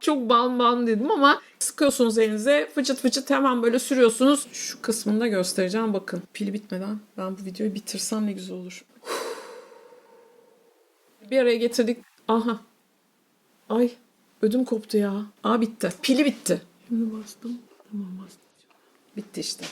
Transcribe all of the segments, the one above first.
Çok balm balm dedim ama sıkıyorsunuz elinize fıçıt fıçıt hemen böyle sürüyorsunuz. Şu kısmını da göstereceğim bakın. Pili bitmeden ben bu videoyu bitirsem ne güzel olur. Bir araya getirdik. Aha. Ay ödüm koptu ya. Aa bitti. Pili bitti. Şimdi bastım. Tamam bastım. Bitti işte.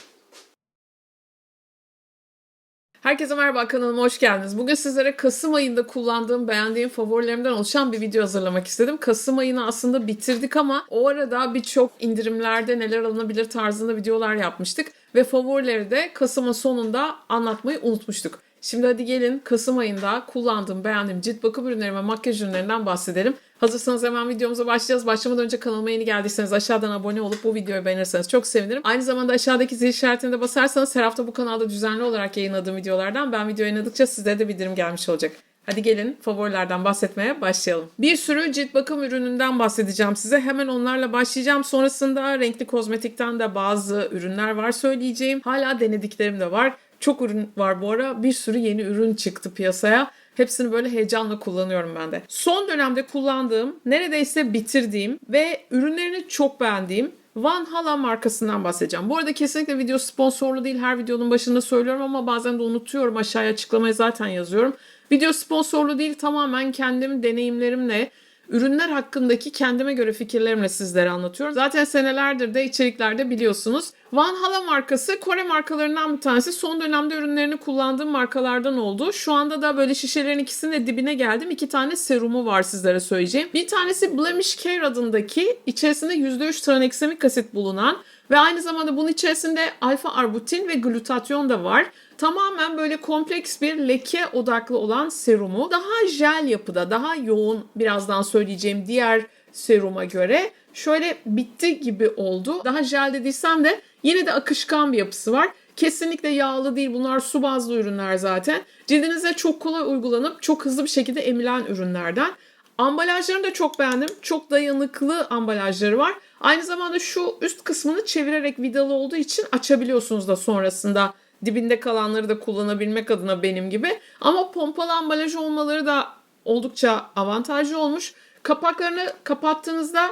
Herkese merhaba kanalıma hoş geldiniz. Bugün sizlere Kasım ayında kullandığım, beğendiğim favorilerimden oluşan bir video hazırlamak istedim. Kasım ayını aslında bitirdik ama o arada birçok indirimlerde neler alınabilir tarzında videolar yapmıştık. Ve favorileri de Kasım'ın sonunda anlatmayı unutmuştuk. Şimdi hadi gelin Kasım ayında kullandığım, beğendiğim cilt bakım ürünleri ve makyaj ürünlerinden bahsedelim. Hazırsanız hemen videomuza başlayacağız. Başlamadan önce kanalıma yeni geldiyseniz aşağıdan abone olup bu videoyu beğenirseniz çok sevinirim. Aynı zamanda aşağıdaki zil işaretine de basarsanız her hafta bu kanalda düzenli olarak yayınladığım videolardan ben video yayınladıkça size de bildirim gelmiş olacak. Hadi gelin favorilerden bahsetmeye başlayalım. Bir sürü cilt bakım ürününden bahsedeceğim size. Hemen onlarla başlayacağım. Sonrasında renkli kozmetikten de bazı ürünler var söyleyeceğim. Hala denediklerim de var. Çok ürün var bu ara. Bir sürü yeni ürün çıktı piyasaya. Hepsini böyle heyecanla kullanıyorum ben de. Son dönemde kullandığım, neredeyse bitirdiğim ve ürünlerini çok beğendiğim Van Hala markasından bahsedeceğim. Bu arada kesinlikle video sponsorlu değil. Her videonun başında söylüyorum ama bazen de unutuyorum. Aşağıya açıklamaya zaten yazıyorum. Video sponsorlu değil tamamen kendim deneyimlerimle ürünler hakkındaki kendime göre fikirlerimle sizlere anlatıyorum. Zaten senelerdir de içeriklerde biliyorsunuz. Van Hala markası Kore markalarından bir tanesi. Son dönemde ürünlerini kullandığım markalardan oldu. Şu anda da böyle şişelerin ikisinin de dibine geldim. İki tane serumu var sizlere söyleyeceğim. Bir tanesi Blemish Care adındaki içerisinde %3 traneksemik asit bulunan ve aynı zamanda bunun içerisinde alfa arbutin ve glutatyon da var. Tamamen böyle kompleks bir leke odaklı olan serumu. Daha jel yapıda, daha yoğun birazdan söyleyeceğim diğer seruma göre. Şöyle bitti gibi oldu. Daha jel dediysem de yine de akışkan bir yapısı var. Kesinlikle yağlı değil. Bunlar su bazlı ürünler zaten. Cildinize çok kolay uygulanıp çok hızlı bir şekilde emilen ürünlerden. Ambalajlarını da çok beğendim. Çok dayanıklı ambalajları var. Aynı zamanda şu üst kısmını çevirerek vidalı olduğu için açabiliyorsunuz da sonrasında dibinde kalanları da kullanabilmek adına benim gibi. Ama pompalı ambalajı olmaları da oldukça avantajlı olmuş. Kapaklarını kapattığınızda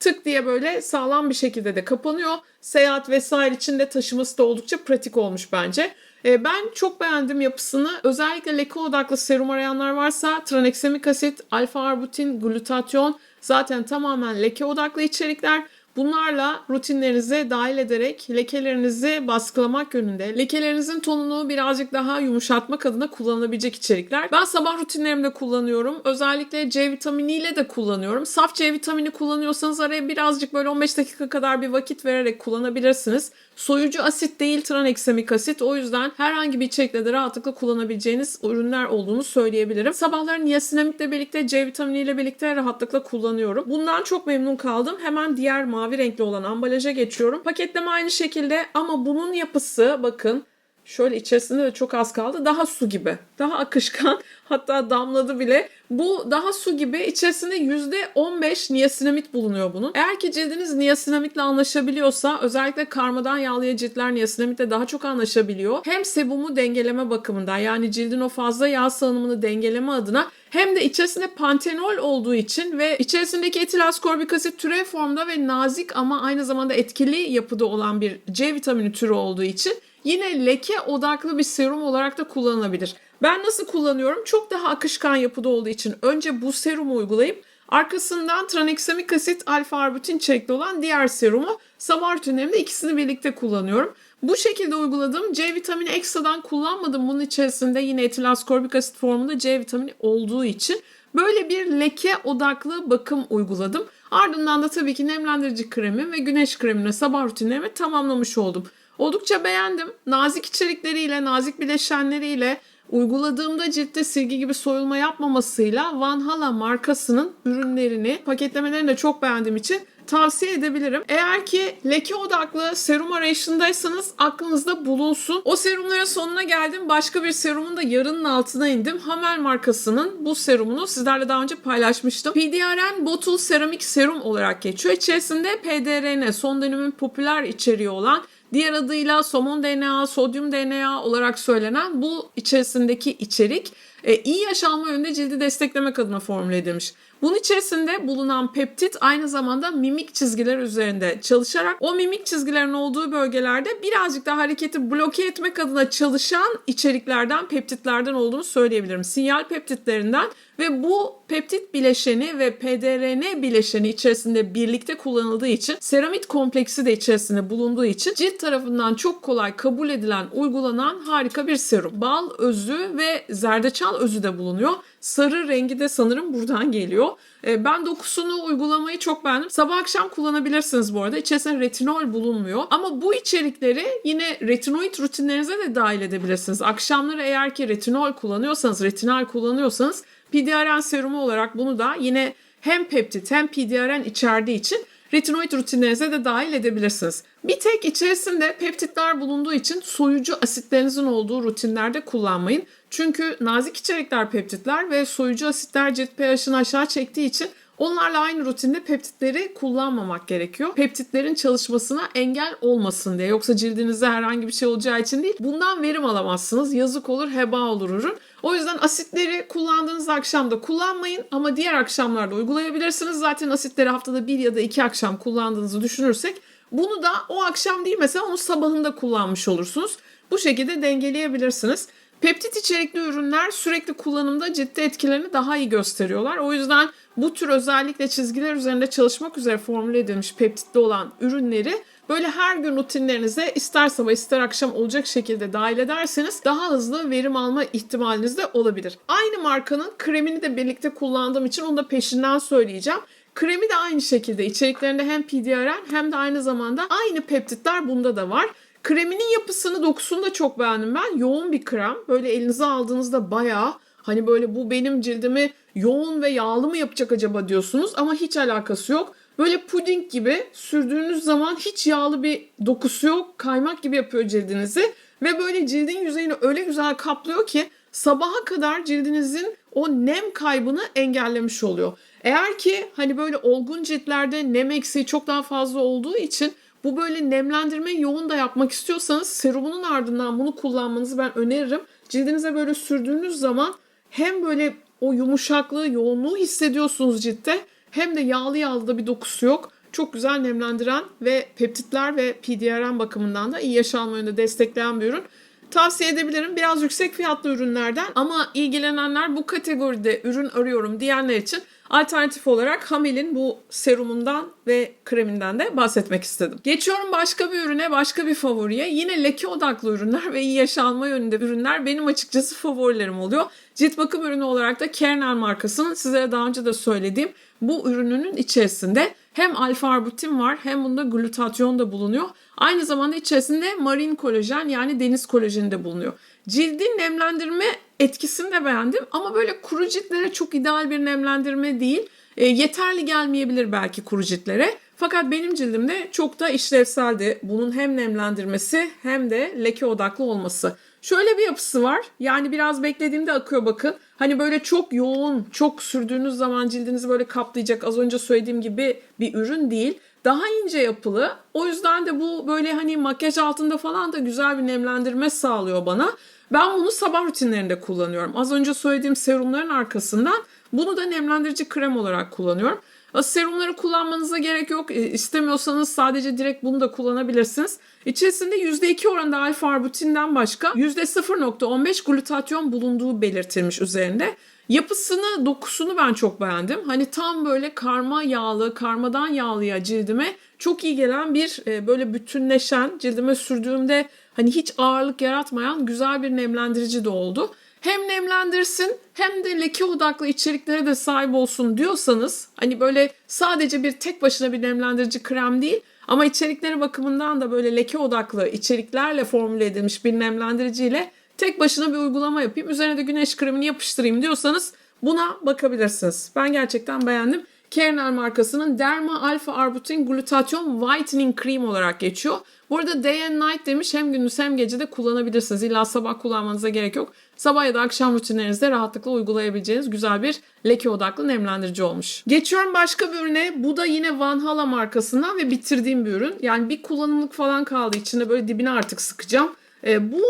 tık diye böyle sağlam bir şekilde de kapanıyor. Seyahat vesaire için de taşıması da oldukça pratik olmuş bence. E, Ben çok beğendim yapısını. Özellikle leke odaklı serum arayanlar varsa traneksemik asit, alfa arbutin, glutatyon zaten tamamen leke odaklı içerikler. Bunlarla rutinlerinize dahil ederek lekelerinizi baskılamak yönünde, lekelerinizin tonunu birazcık daha yumuşatmak adına kullanılabilecek içerikler. Ben sabah rutinlerimde kullanıyorum. Özellikle C vitaminiyle de kullanıyorum. Saf C vitamini kullanıyorsanız araya birazcık böyle 15 dakika kadar bir vakit vererek kullanabilirsiniz. Soyucu asit değil traneksemik asit. O yüzden herhangi bir içerikle de rahatlıkla kullanabileceğiniz ürünler olduğunu söyleyebilirim. Sabahları niasinamidle birlikte C vitaminiyle birlikte rahatlıkla kullanıyorum. Bundan çok memnun kaldım. Hemen diğer mavi renkli olan ambalaja geçiyorum. Paketleme aynı şekilde ama bunun yapısı bakın Şöyle içerisinde de çok az kaldı. Daha su gibi. Daha akışkan. Hatta damladı bile. Bu daha su gibi. İçerisinde %15 niasinamid bulunuyor bunun. Eğer ki cildiniz niasinamidle anlaşabiliyorsa özellikle karmadan yağlıya ciltler niasinamidle daha çok anlaşabiliyor. Hem sebumu dengeleme bakımından yani cildin o fazla yağ salınımını dengeleme adına hem de içerisinde pantenol olduğu için ve içerisindeki etil askorbik asit türev formda ve nazik ama aynı zamanda etkili yapıda olan bir C vitamini türü olduğu için yine leke odaklı bir serum olarak da kullanılabilir. Ben nasıl kullanıyorum? Çok daha akışkan yapıda olduğu için önce bu serumu uygulayıp arkasından traneksemik asit alfa arbutin içerikli olan diğer serumu sabah rutinlerimde ikisini birlikte kullanıyorum. Bu şekilde uyguladım. C vitamini ekstradan kullanmadım. Bunun içerisinde yine etil askorbik asit formunda C vitamini olduğu için böyle bir leke odaklı bakım uyguladım. Ardından da tabii ki nemlendirici kremi ve güneş kremine sabah rutinlerimi tamamlamış oldum. Oldukça beğendim. Nazik içerikleriyle, nazik bileşenleriyle uyguladığımda ciltte silgi gibi soyulma yapmamasıyla Van Hala markasının ürünlerini, paketlemelerini de çok beğendiğim için tavsiye edebilirim. Eğer ki leke odaklı serum arayışındaysanız aklınızda bulunsun. O serumların sonuna geldim. Başka bir serumun da yarının altına indim. Hamel markasının bu serumunu sizlerle daha önce paylaşmıştım. PDRN Bottle Seramik Serum olarak geçiyor. İçerisinde PDRN son dönemin popüler içeriği olan Diğer adıyla somon DNA, sodyum DNA olarak söylenen bu içerisindeki içerik e, iyi yaşanma yönünde cildi desteklemek adına formüle edilmiş. Bunun içerisinde bulunan peptit aynı zamanda mimik çizgiler üzerinde çalışarak o mimik çizgilerin olduğu bölgelerde birazcık daha hareketi bloke etmek adına çalışan içeriklerden, peptitlerden olduğunu söyleyebilirim. Sinyal peptitlerinden ve bu peptit bileşeni ve PDRN bileşeni içerisinde birlikte kullanıldığı için seramit kompleksi de içerisinde bulunduğu için cilt tarafından çok kolay kabul edilen, uygulanan harika bir serum. Bal özü ve zerdeçal özü de bulunuyor. Sarı rengi de sanırım buradan geliyor. E, Ben dokusunu uygulamayı çok beğendim. Sabah akşam kullanabilirsiniz bu arada. İçerisinde retinol bulunmuyor. Ama bu içerikleri yine retinoid rutinlerinize de dahil edebilirsiniz. Akşamları eğer ki retinol kullanıyorsanız, retinal kullanıyorsanız PDRN serumu olarak bunu da yine hem peptit hem PDRN içerdiği için retinoid rutinlerinize de dahil edebilirsiniz. Bir tek içerisinde peptitler bulunduğu için soyucu asitlerinizin olduğu rutinlerde kullanmayın. Çünkü nazik içerikler peptitler ve soyucu asitler cilt pH'ını aşağı çektiği için Onlarla aynı rutinde peptitleri kullanmamak gerekiyor. Peptitlerin çalışmasına engel olmasın diye. Yoksa cildinizde herhangi bir şey olacağı için değil. Bundan verim alamazsınız. Yazık olur, heba olur ürün. O yüzden asitleri kullandığınız akşamda kullanmayın ama diğer akşamlarda uygulayabilirsiniz. Zaten asitleri haftada bir ya da iki akşam kullandığınızı düşünürsek bunu da o akşam değil mesela onun sabahında kullanmış olursunuz. Bu şekilde dengeleyebilirsiniz. Peptit içerikli ürünler sürekli kullanımda ciddi etkilerini daha iyi gösteriyorlar. O yüzden bu tür özellikle çizgiler üzerinde çalışmak üzere formüle edilmiş peptitli olan ürünleri böyle her gün rutinlerinize ister sabah ister akşam olacak şekilde dahil ederseniz daha hızlı verim alma ihtimaliniz de olabilir. Aynı markanın kremini de birlikte kullandığım için onu da peşinden söyleyeceğim. Kremi de aynı şekilde içeriklerinde hem PDRN hem de aynı zamanda aynı peptitler bunda da var. Kreminin yapısını, dokusunu da çok beğendim ben. Yoğun bir krem. Böyle elinize aldığınızda bayağı hani böyle bu benim cildimi yoğun ve yağlı mı yapacak acaba diyorsunuz ama hiç alakası yok. Böyle puding gibi sürdüğünüz zaman hiç yağlı bir dokusu yok. Kaymak gibi yapıyor cildinizi ve böyle cildin yüzeyini öyle güzel kaplıyor ki sabaha kadar cildinizin o nem kaybını engellemiş oluyor. Eğer ki hani böyle olgun ciltlerde nem eksiği çok daha fazla olduğu için bu böyle nemlendirme yoğun da yapmak istiyorsanız serumunun ardından bunu kullanmanızı ben öneririm. Cildinize böyle sürdüğünüz zaman hem böyle o yumuşaklığı, yoğunluğu hissediyorsunuz ciltte hem de yağlı yağlı da bir dokusu yok. Çok güzel nemlendiren ve peptitler ve PDRN bakımından da iyi yaşam yönünde destekleyen bir ürün. Tavsiye edebilirim. Biraz yüksek fiyatlı ürünlerden ama ilgilenenler bu kategoride ürün arıyorum diyenler için alternatif olarak Hamel'in bu serumundan ve kreminden de bahsetmek istedim. Geçiyorum başka bir ürüne, başka bir favoriye. Yine leke odaklı ürünler ve iyi yaşanma yönünde ürünler benim açıkçası favorilerim oluyor. Cilt bakım ürünü olarak da Kernel markasının size daha önce de söylediğim bu ürününün içerisinde hem alfa arbutin var hem bunda glutatyon da bulunuyor. Aynı zamanda içerisinde marin kolajen yani deniz kolajeni de bulunuyor. Cildin nemlendirme etkisini de beğendim ama böyle kuru ciltlere çok ideal bir nemlendirme değil. E, yeterli gelmeyebilir belki kuru ciltlere. Fakat benim cildimde çok da işlevseldi. Bunun hem nemlendirmesi hem de leke odaklı olması. Şöyle bir yapısı var. Yani biraz beklediğimde akıyor bakın. Hani böyle çok yoğun, çok sürdüğünüz zaman cildinizi böyle kaplayacak az önce söylediğim gibi bir ürün değil. Daha ince yapılı. O yüzden de bu böyle hani makyaj altında falan da güzel bir nemlendirme sağlıyor bana. Ben bunu sabah rutinlerinde kullanıyorum. Az önce söylediğim serumların arkasından bunu da nemlendirici krem olarak kullanıyorum. Serumları kullanmanıza gerek yok. E, İstemiyorsanız sadece direkt bunu da kullanabilirsiniz. İçerisinde %2 oranında alfa arbutinden başka %0.15 glutatyon bulunduğu belirtilmiş üzerinde. Yapısını, dokusunu ben çok beğendim. Hani tam böyle karma yağlı, karmadan yağlıya cildime çok iyi gelen bir e, böyle bütünleşen, cildime sürdüğümde hani hiç ağırlık yaratmayan güzel bir nemlendirici de oldu. Hem nemlendirsin hem de leke odaklı içeriklere de sahip olsun diyorsanız hani böyle sadece bir tek başına bir nemlendirici krem değil ama içerikleri bakımından da böyle leke odaklı içeriklerle formüle edilmiş bir nemlendiriciyle tek başına bir uygulama yapayım. Üzerine de güneş kremini yapıştırayım diyorsanız buna bakabilirsiniz. Ben gerçekten beğendim. Kernel markasının Derma Alpha Arbutin Glutathione Whitening Cream olarak geçiyor. Bu arada day and night demiş hem gündüz hem gece de kullanabilirsiniz. İlla sabah kullanmanıza gerek yok. Sabah ya da akşam rutinlerinizde rahatlıkla uygulayabileceğiniz güzel bir leke odaklı nemlendirici olmuş. Geçiyorum başka bir ürüne. Bu da yine Van Hala markasından ve bitirdiğim bir ürün. Yani bir kullanımlık falan kaldı. İçinde böyle dibine artık sıkacağım. E, bu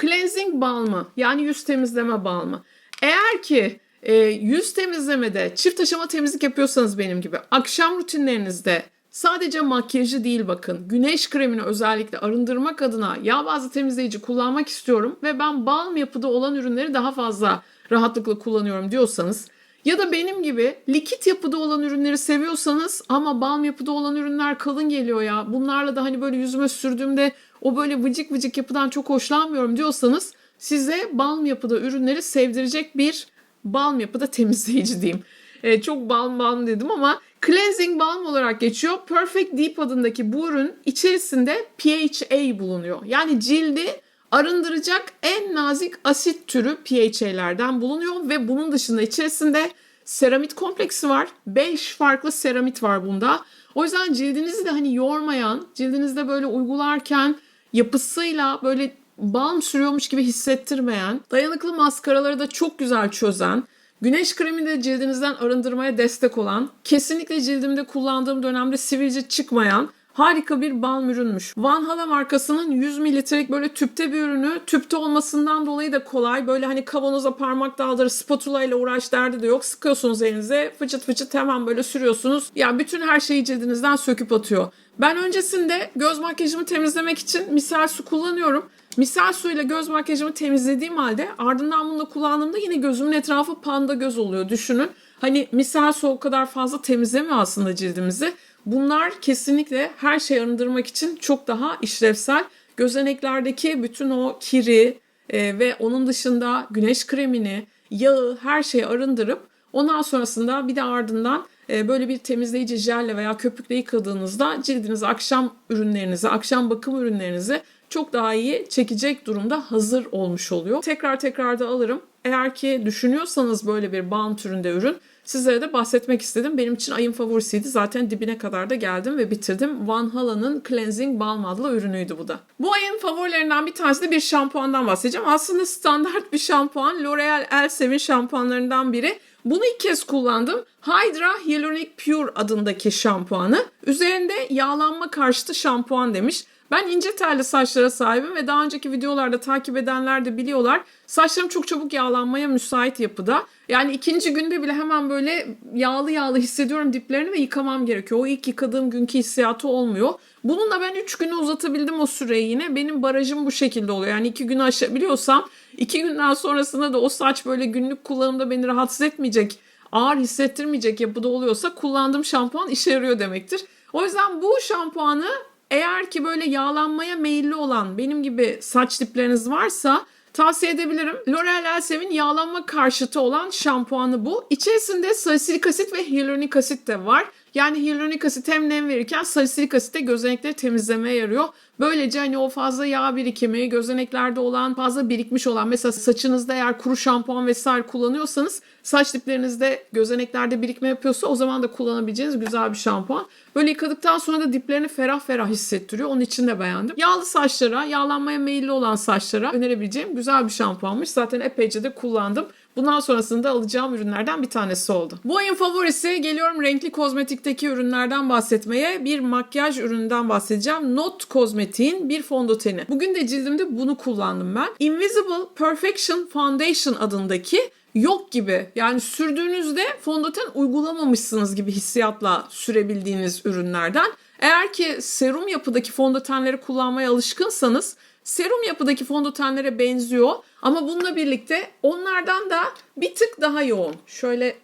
cleansing balmı yani yüz temizleme balmı. Eğer ki e, yüz temizlemede çift aşama temizlik yapıyorsanız benim gibi akşam rutinlerinizde sadece makyajı değil bakın güneş kremini özellikle arındırmak adına yağ bazlı temizleyici kullanmak istiyorum ve ben balm yapıda olan ürünleri daha fazla rahatlıkla kullanıyorum diyorsanız ya da benim gibi likit yapıda olan ürünleri seviyorsanız ama balm yapıda olan ürünler kalın geliyor ya. Bunlarla da hani böyle yüzüme sürdüğümde o böyle vıcık vıcık yapıdan çok hoşlanmıyorum diyorsanız size balm yapıda ürünleri sevdirecek bir balm yapıda temizleyici diyeyim. E, çok balm balm dedim ama cleansing balm olarak geçiyor. Perfect Deep adındaki bu ürün içerisinde PHA bulunuyor. Yani cildi arındıracak en nazik asit türü PHA'lerden bulunuyor ve bunun dışında içerisinde seramit kompleksi var. 5 farklı seramit var bunda. O yüzden cildinizi de hani yormayan, cildinizde böyle uygularken yapısıyla böyle balm sürüyormuş gibi hissettirmeyen, dayanıklı maskaraları da çok güzel çözen, güneş kremi de cildinizden arındırmaya destek olan, kesinlikle cildimde kullandığım dönemde sivilce çıkmayan harika bir balm ürünmüş. Van Hala markasının 100 mililitrelik böyle tüpte bir ürünü. Tüpte olmasından dolayı da kolay. Böyle hani kavanoza parmak daldır, spatula ile uğraş derdi de yok. Sıkıyorsunuz elinize fıçıt fıçıt hemen böyle sürüyorsunuz. Ya bütün her şeyi cildinizden söküp atıyor. Ben öncesinde göz makyajımı temizlemek için misal su kullanıyorum. Misal suyla göz makyajımı temizlediğim halde ardından bunu da kullandığımda yine gözümün etrafı panda göz oluyor düşünün. Hani misal su o kadar fazla temizlemiyor aslında cildimizi. Bunlar kesinlikle her şeyi arındırmak için çok daha işlevsel. Gözeneklerdeki bütün o kiri e, ve onun dışında güneş kremini, yağı her şeyi arındırıp ondan sonrasında bir de ardından böyle bir temizleyici jelle veya köpükle yıkadığınızda cildiniz akşam ürünlerinizi, akşam bakım ürünlerinizi çok daha iyi çekecek durumda hazır olmuş oluyor. Tekrar tekrar da alırım. Eğer ki düşünüyorsanız böyle bir balm türünde ürün sizlere de bahsetmek istedim. Benim için ayın favorisiydi. Zaten dibine kadar da geldim ve bitirdim. Van Hala'nın Cleansing Balm adlı ürünüydü bu da. Bu ayın favorilerinden bir tanesi de bir şampuandan bahsedeceğim. Aslında standart bir şampuan. L'Oreal Elsev'in şampuanlarından biri. Bunu ilk kez kullandım. Hydra Hyaluronic Pure adındaki şampuanı. Üzerinde yağlanma karşıtı şampuan demiş. Ben ince telli saçlara sahibim ve daha önceki videolarda takip edenler de biliyorlar. Saçlarım çok çabuk yağlanmaya müsait yapıda. Yani ikinci günde bile hemen böyle yağlı yağlı hissediyorum diplerini ve yıkamam gerekiyor. O ilk yıkadığım günkü hissiyatı olmuyor. Bununla ben 3 güne uzatabildim o süreyi yine. Benim barajım bu şekilde oluyor. Yani 2 günü aşabiliyorsam 2 günden sonrasında da o saç böyle günlük kullanımda beni rahatsız etmeyecek, ağır hissettirmeyecek yapıda oluyorsa kullandığım şampuan işe yarıyor demektir. O yüzden bu şampuanı eğer ki böyle yağlanmaya meyilli olan benim gibi saç dipleriniz varsa tavsiye edebilirim. L'Oreal Elsev'in yağlanma karşıtı olan şampuanı bu. İçerisinde salisilik asit ve hyaluronik asit de var. Yani hyaluronik asit hem nem verirken salisilik asit de gözenekleri temizlemeye yarıyor. Böylece hani o fazla yağ birikimi, gözeneklerde olan fazla birikmiş olan mesela saçınızda eğer kuru şampuan vesaire kullanıyorsanız saç diplerinizde gözeneklerde birikme yapıyorsa o zaman da kullanabileceğiniz güzel bir şampuan. Böyle yıkadıktan sonra da diplerini ferah ferah hissettiriyor. Onun için de beğendim. Yağlı saçlara, yağlanmaya meyilli olan saçlara önerebileceğim güzel bir şampuanmış. Zaten epeyce de kullandım. Bundan sonrasında alacağım ürünlerden bir tanesi oldu. Bu ayın favorisi geliyorum renkli kozmetikteki ürünlerden bahsetmeye. Bir makyaj ürününden bahsedeceğim. Not Kozmetik'in bir fondöteni. Bugün de cildimde bunu kullandım ben. Invisible Perfection Foundation adındaki yok gibi. Yani sürdüğünüzde fondöten uygulamamışsınız gibi hissiyatla sürebildiğiniz ürünlerden. Eğer ki serum yapıdaki fondötenleri kullanmaya alışkınsanız serum yapıdaki fondötenlere benziyor ama bununla birlikte onlardan da bir tık daha yoğun. Şöyle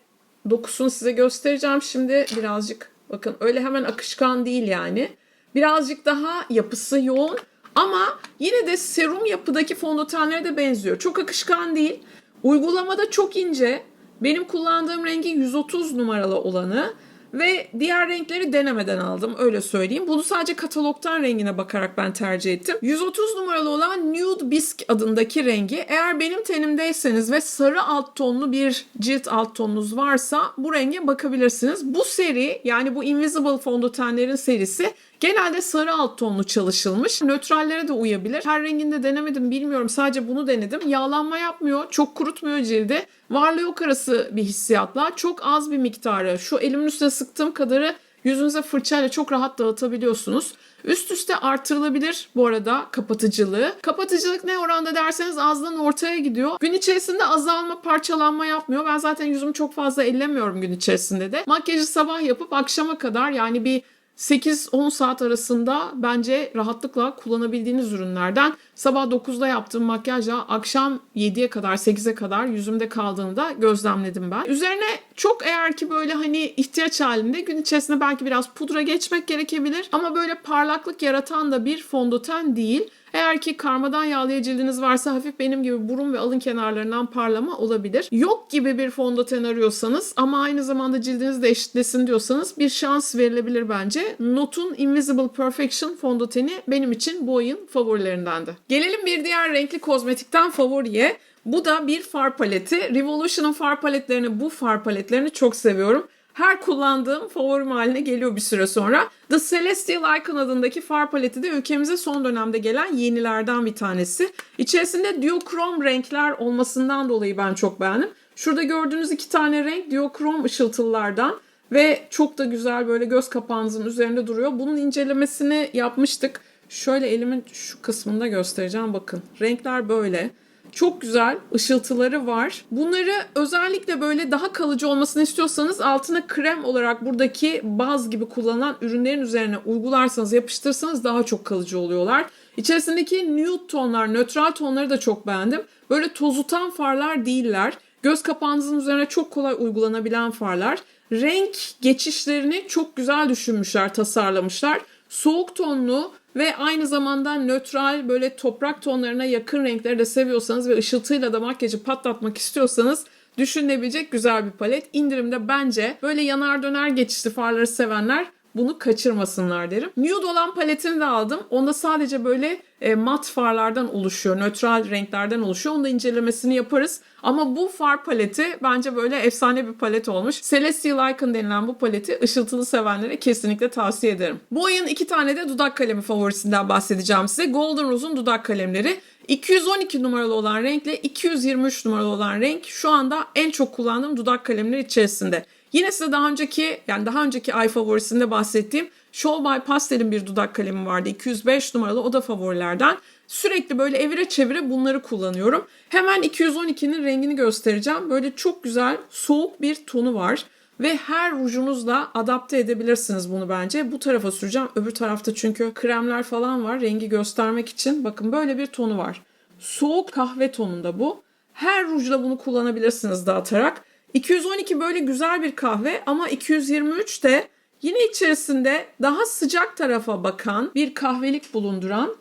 dokusunu size göstereceğim şimdi birazcık. Bakın öyle hemen akışkan değil yani. Birazcık daha yapısı yoğun ama yine de serum yapıdaki fondötenlere de benziyor. Çok akışkan değil. Uygulamada çok ince. Benim kullandığım rengi 130 numaralı olanı ve diğer renkleri denemeden aldım öyle söyleyeyim. Bunu sadece katalogtan rengine bakarak ben tercih ettim. 130 numaralı olan Nude Bisque adındaki rengi eğer benim tenimdeyseniz ve sarı alt tonlu bir cilt alt tonunuz varsa bu renge bakabilirsiniz. Bu seri yani bu Invisible fondötenlerin serisi Genelde sarı alt tonlu çalışılmış. Nötrallere de uyabilir. Her renginde denemedim bilmiyorum. Sadece bunu denedim. Yağlanma yapmıyor. Çok kurutmuyor cildi. Varlığı yok arası bir hissiyatla. Çok az bir miktarı. Şu elimin üstüne sıktığım kadarı yüzünüze fırçayla çok rahat dağıtabiliyorsunuz. Üst üste artırılabilir bu arada kapatıcılığı. Kapatıcılık ne oranda derseniz azdan ortaya gidiyor. Gün içerisinde azalma, parçalanma yapmıyor. Ben zaten yüzümü çok fazla ellemiyorum gün içerisinde de. Makyajı sabah yapıp akşama kadar yani bir 8-10 saat arasında bence rahatlıkla kullanabildiğiniz ürünlerden sabah 9'da yaptığım makyajla akşam 7'ye kadar 8'e kadar yüzümde kaldığını da gözlemledim ben. Üzerine çok eğer ki böyle hani ihtiyaç halinde gün içerisinde belki biraz pudra geçmek gerekebilir ama böyle parlaklık yaratan da bir fondöten değil. Eğer ki karmadan yağlıya cildiniz varsa hafif benim gibi burun ve alın kenarlarından parlama olabilir. Yok gibi bir fondöten arıyorsanız ama aynı zamanda cildinizi de eşitlesin diyorsanız bir şans verilebilir bence. Not'un Invisible Perfection fondöteni benim için bu ayın favorilerindendi. Gelelim bir diğer renkli kozmetikten favoriye. Bu da bir far paleti. Revolution'ın far paletlerini, bu far paletlerini çok seviyorum her kullandığım favorim haline geliyor bir süre sonra. The Celestial Icon adındaki far paleti de ülkemize son dönemde gelen yenilerden bir tanesi. İçerisinde duochrome renkler olmasından dolayı ben çok beğendim. Şurada gördüğünüz iki tane renk duochrome ışıltılılardan ve çok da güzel böyle göz kapağınızın üzerinde duruyor. Bunun incelemesini yapmıştık. Şöyle elimin şu kısmında göstereceğim bakın. Renkler böyle. Çok güzel ışıltıları var. Bunları özellikle böyle daha kalıcı olmasını istiyorsanız altına krem olarak buradaki baz gibi kullanılan ürünlerin üzerine uygularsanız yapıştırsanız daha çok kalıcı oluyorlar. İçerisindeki nude tonlar, nötral tonları da çok beğendim. Böyle tozutan farlar değiller. Göz kapağınızın üzerine çok kolay uygulanabilen farlar. Renk geçişlerini çok güzel düşünmüşler, tasarlamışlar. Soğuk tonlu, ve aynı zamanda nötral böyle toprak tonlarına yakın renkleri de seviyorsanız ve ışıltıyla da makyajı patlatmak istiyorsanız düşünülebilecek güzel bir palet. İndirimde bence böyle yanar döner geçişli farları sevenler bunu kaçırmasınlar derim. Nude olan paletini de aldım. Onda sadece böyle e, mat farlardan oluşuyor. Nötral renklerden oluşuyor. Onu da incelemesini yaparız. Ama bu far paleti bence böyle efsane bir palet olmuş. Celestial Icon denilen bu paleti ışıltılı sevenlere kesinlikle tavsiye ederim. Bu ayın iki tane de dudak kalemi favorisinden bahsedeceğim size. Golden Rose'un dudak kalemleri. 212 numaralı olan renkle 223 numaralı olan renk şu anda en çok kullandığım dudak kalemleri içerisinde. Yine size daha önceki yani daha önceki ay favorisinde bahsettiğim Show by Pastel'in bir dudak kalemi vardı. 205 numaralı o da favorilerden. Sürekli böyle evire çevire bunları kullanıyorum. Hemen 212'nin rengini göstereceğim. Böyle çok güzel soğuk bir tonu var. Ve her rujunuzla adapte edebilirsiniz bunu bence. Bu tarafa süreceğim. Öbür tarafta çünkü kremler falan var rengi göstermek için. Bakın böyle bir tonu var. Soğuk kahve tonunda bu. Her rujla bunu kullanabilirsiniz dağıtarak. 212 böyle güzel bir kahve ama 223 de yine içerisinde daha sıcak tarafa bakan bir kahvelik bulunduran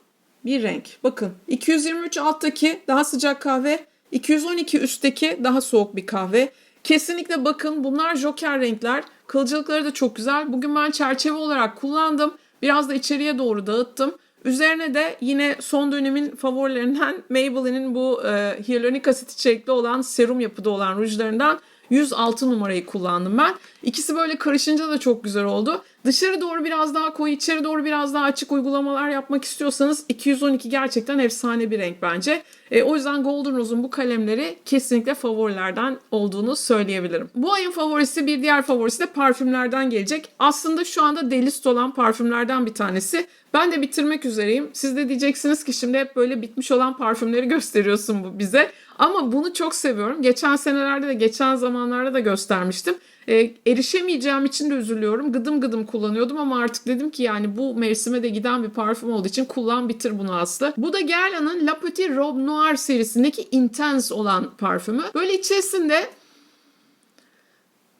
bir renk. Bakın 223 alttaki daha sıcak kahve, 212 üstteki daha soğuk bir kahve. Kesinlikle bakın bunlar joker renkler. Kılcılıkları da çok güzel. Bugün ben çerçeve olarak kullandım. Biraz da içeriye doğru dağıttım. Üzerine de yine son dönemin favorilerinden Maybelline'in bu e, hyaluronik asit içerikli olan serum yapıda olan rujlarından 106 numarayı kullandım ben. İkisi böyle karışınca da çok güzel oldu. Dışarı doğru biraz daha koyu, içeri doğru biraz daha açık uygulamalar yapmak istiyorsanız 212 gerçekten efsane bir renk bence. E, o yüzden Golden Rose'un bu kalemleri kesinlikle favorilerden olduğunu söyleyebilirim. Bu ayın favorisi bir diğer favorisi de parfümlerden gelecek. Aslında şu anda delist olan parfümlerden bir tanesi. Ben de bitirmek üzereyim. Siz de diyeceksiniz ki şimdi hep böyle bitmiş olan parfümleri gösteriyorsun bu bize. Ama bunu çok seviyorum. Geçen senelerde de geçen zamanlarda da göstermiştim. E, erişemeyeceğim için de üzülüyorum. Gıdım gıdım kullanıyordum ama artık dedim ki yani bu mevsime de giden bir parfüm olduğu için kullan bitir bunu Aslı. Bu da Guerlain'ın La Petite Robe Noire serisindeki Intense olan parfümü. Böyle içerisinde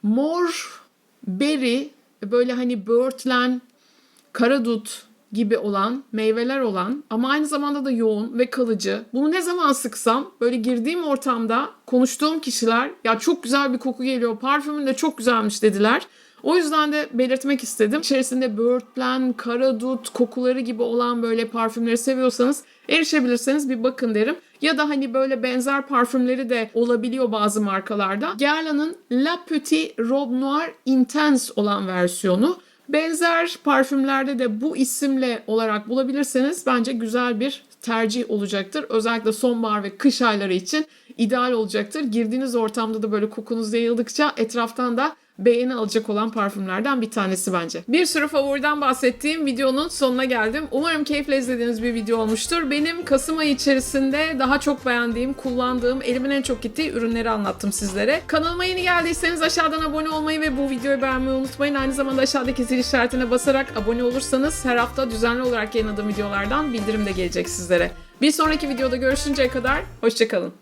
mor, berry, böyle hani böğürtlen, karadut, gibi olan, meyveler olan ama aynı zamanda da yoğun ve kalıcı. Bunu ne zaman sıksam böyle girdiğim ortamda konuştuğum kişiler ya çok güzel bir koku geliyor, parfümün de çok güzelmiş dediler. O yüzden de belirtmek istedim. İçerisinde böğürtlen, karadut kokuları gibi olan böyle parfümleri seviyorsanız erişebilirseniz bir bakın derim. Ya da hani böyle benzer parfümleri de olabiliyor bazı markalarda. Guerlain'ın La Petite Robe Noire Intense olan versiyonu. Benzer parfümlerde de bu isimle olarak bulabilirseniz bence güzel bir tercih olacaktır. Özellikle sonbahar ve kış ayları için ideal olacaktır. Girdiğiniz ortamda da böyle kokunuz yayıldıkça etraftan da beğeni alacak olan parfümlerden bir tanesi bence. Bir sürü favoriden bahsettiğim videonun sonuna geldim. Umarım keyifle izlediğiniz bir video olmuştur. Benim Kasım ayı içerisinde daha çok beğendiğim, kullandığım, elimin en çok gittiği ürünleri anlattım sizlere. Kanalıma yeni geldiyseniz aşağıdan abone olmayı ve bu videoyu beğenmeyi unutmayın. Aynı zamanda aşağıdaki zil işaretine basarak abone olursanız her hafta düzenli olarak yayınladığım videolardan bildirim de gelecek sizlere. Bir sonraki videoda görüşünceye kadar hoşçakalın.